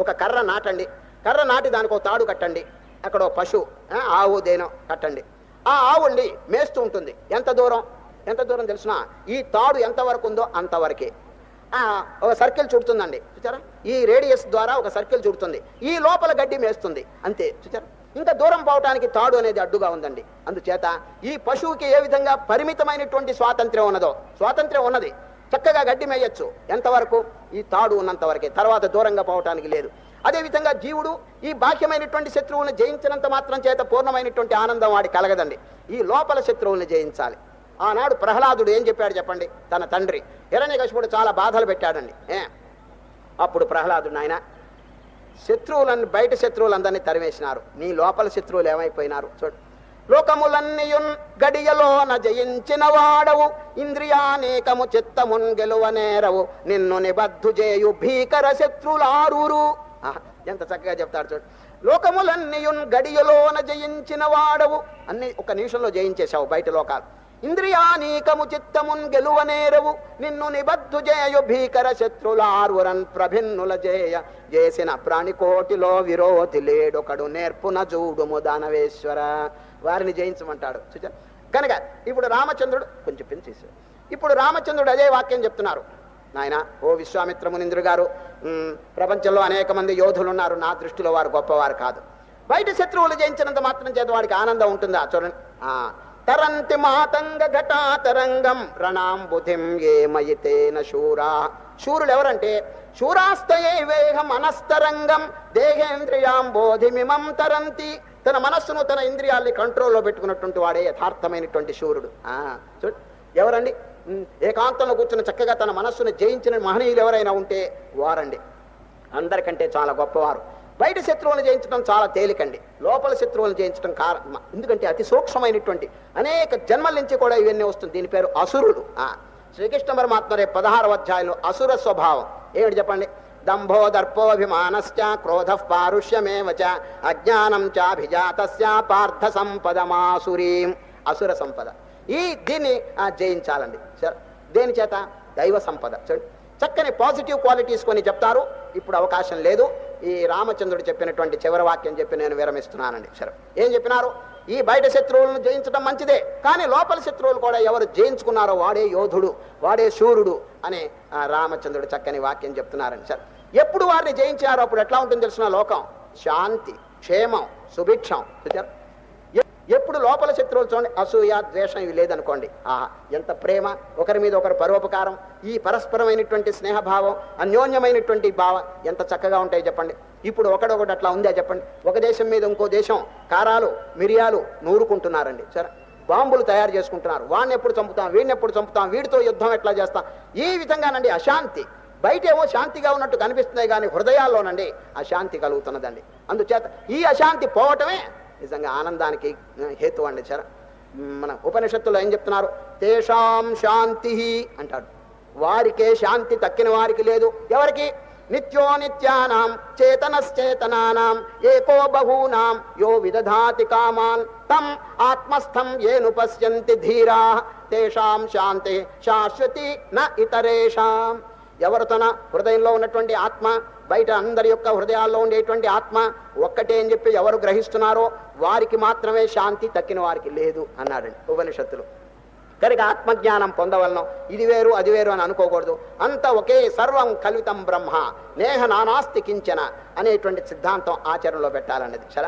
ఒక కర్ర నాటండి. కర్ర నాటి దానికి ఒక తాడు కట్టండి. అక్కడ ఒక పశువు ఆవు దేనో కట్టండి. ఆ ఆవుండి మేస్తూ ఉంటుంది. ఎంత దూరం? ఎంత దూరం తెలిసిన? ఈ తాడు ఎంతవరకు ఉందో అంతవరకే. ఒక సర్కిల్ చుడుతుందండి. చూచారా? ఈ రేడియస్ ద్వారా ఒక సర్కిల్ చుడుతుంది. ఈ లోపల గడ్డి మేస్తుంది. అంతే. చూచారా? ఇంకా దూరం పోవటానికి తాడు అనేది అడ్డుగా ఉందండి. అందుచేత ఈ పశువుకి ఏ విధంగా పరిమితమైనటువంటి స్వాతంత్ర్యం ఉన్నదో స్వాతంత్ర్యం ఉన్నది. చక్కగా గడ్డి మేయచ్చు. ఎంతవరకు? ఈ తాడు ఉన్నంత వరకే. తర్వాత దూరంగా పోవటానికి లేదు. అదేవిధంగా జీవుడు ఈ బాహ్యమైనటువంటి శత్రువులను జయించినంత మాత్రం చేత పూర్ణమైనటువంటి ఆనందం వాడి కలగదండి. ఈ లోపల శత్రువులను జయించాలి. ఆనాడు ప్రహ్లాదుడు ఏం చెప్పాడు చెప్పండి? తన తండ్రి. హిరణ్యకశిపుడు చాలా బాధలు పెట్టాడండి. ఏ? అప్పుడు ప్రహ్లాదుడు నాయన శత్రువులను బయట శత్రువులందరినీ తరివేసినారు నీ లోపల శత్రువులు ఏమైపోయినారు? చూడు. లోకములన్నీయున్ గడియలోన జయించిన వాడవు ఇంద్రియానేకము చిత్తమున్ గెలువనేరవు నిన్ను నిబద్ధు చేయు భీకర శత్రులారూరు. ఎంత చక్కగా చెప్తాడు చూడు. లోకములన్నీయున్ గడియలోన జయించిన వాడవు అన్ని ఒక నిమిషంలో జయించేశావు బయట లోకాలు. ఇంద్రియానీకము చిత్తమున్ గెలువనేరవు నిన్ను నిబద్ధు చేయు భీకర శత్రులార్వురన్ ప్రభిన్నుల జేయ. చేసిన ప్రాణికోటిలో విరోధి లేడొకడు నేర్పున చూడుము దానవేశ్వర. వారిని జయించమంటాడు. చూచా కనుక ఇప్పుడు రామచంద్రుడు కొంచెం పెంచేశాడు ఇప్పుడు రామచంద్రుడు అదే వాక్యం చెప్తున్నారు. నాయన ఓ విశ్వామిత్రమునింద్రు గారు ప్రపంచంలో అనేక మంది యోధులు ఉన్నారు నా దృష్టిలో వారు గొప్పవారు కాదు. బయట శత్రువులు జయించినంత మాత్రం చేత వాడికి ఆనందం ఉంటుందా? చూడండి. తరంతి మాతంగ ఘటాతరంగం రణాంబుధిం ఏమయితేన శూరా. శూరులు ఎవరంటే శూరాస్తయే వేహ మనస్తరంగం దేహేంద్రియాంబోధిమిమం తరంతి. తన మనస్సును తన ఇంద్రియాల్ని కంట్రోల్లో పెట్టుకున్నటువంటి వాడే యథార్థమైనటువంటి శూరుడు. ఆ, చూడు ఎవరండి? ఏకాంతంలో కూర్చుని చక్కగా తన మనస్సును జయించిన మహనీయులు ఎవరైనా ఉంటే వారండి. అందరికంటే చాలా గొప్పవారు. బయట శత్రువులను జయించడం చాలా తేలికండి. లోపల శత్రువులను జయించడం కారణం ఎందుకంటే అతి సూక్ష్మమైనటువంటి అనేక జన్మల నుంచి కూడా ఇవన్నీ వస్తుంది. దీని పేరు అసురుడు. ఆ, శ్రీకృష్ణ పరమాత్మ రేపు పదహారవ అధ్యాయంలో అసుర స్వభావం. ఏమిటి చెప్పండి? దంభో దర్పోభిమానశ్చ క్రోధ పారుష్యమేవ చ అజ్ఞానం చాభిజాతస్య పార్థ సంపదమాసురీం అసుర సంపద. ఈ దీన్ని జయించాలండి. సరే దేని చేత? దైవ సంపద. చూడండి. చక్కని పాజిటివ్ క్వాలిటీస్ కొన్ని చెప్తారు. ఇప్పుడు అవకాశం లేదు. ఈ రామచంద్రుడు చెప్పినటువంటి చివరి వాక్యం చెప్పి నేను విరమిస్తున్నానండి. సరే. ఏం చెప్పినారు? ఈ బయట శత్రువులను జయించడం మంచిదే కానీ లోపల శత్రువులు కూడా ఎవరు జయించుకున్నారో వాడే యోధుడు వాడే శూరుడు అని రామచంద్రుడు చక్కని వాక్యం చెప్తున్నారని సార్. ఎప్పుడు వారిని జయించారో? అప్పుడు ఎట్లా ఉంటుంది తెలిసిన? లోకం. శాంతి క్షేమం సుభిక్షం. చూచారు ఎప్పుడు లోపల శత్రువులు చూడండి అసూయ ద్వేషం ఇవి లేదనుకోండి. ఆహా ఎంత ప్రేమ. ఒకరి మీద ఒకరు పరోపకారం. ఈ పరస్పరమైనటువంటి స్నేహభావం అన్యోన్యమైనటువంటి భావం ఎంత చక్కగా ఉంటాయి చెప్పండి. ఇప్పుడు ఒకడొకటి అట్లా ఉందా చెప్పండి. ఒక దేశం మీద ఇంకో దేశం కారాలు మిరియాలు నూరుకుంటున్నారండి. సరే బాంబులు తయారు చేసుకుంటున్నారు. వాడిని ఎప్పుడు చంపుతాం వీడిని ఎప్పుడు చంపుతాం వీడితో యుద్ధం ఎట్లా చేస్తాం? ఈ విధంగానండి అశాంతి. బయట ఏమో శాంతిగా ఉన్నట్టు కనిపిస్తున్నాయి కానీ హృదయాల్లోనండి అశాంతి కలుగుతున్నదండి. అందుచేత ఈ అశాంతి పోవటమే నిజంగా ఆనందానికి హేతు అండి సరే మన ఉపనిషత్తులో ఏం చెప్తున్నారు? తేషాం శాంతి అంటాడు. వారికే శాంతి తక్కిన వారికి లేదు. ఎవరికి? నిత్యో నిత్యానాం చేతనశ్చేతనానాం ఏకో బహూనాం యో విదధాతి కామాన్ తం ఆత్మస్థం ఏను పశ్యంతి ధీరా తేషాం శాంతి శాశ్వతి న ఇతరేషాం. ఎవరు తన హృదయంలో ఉన్నటువంటి ఆత్మ బయట అందరి యొక్క హృదయాల్లో ఉండేటువంటి ఆత్మ ఒక్కటే అని చెప్పి ఎవరు గ్రహిస్తున్నారో వారికి మాత్రమే శాంతి తక్కిన వారికి లేదు అన్నాడండి ఉపనిషత్తులు. కనుక ఆత్మజ్ఞానం పొందవలను ఇది వేరు అది వేరు అని అనుకోకూడదు. అంత ఒకే సర్వం కల్వితం బ్రహ్మ నేహ నానాస్తి కించన అనేటువంటి సిద్ధాంతం ఆచరణలో పెట్టాలన్నది. సరే?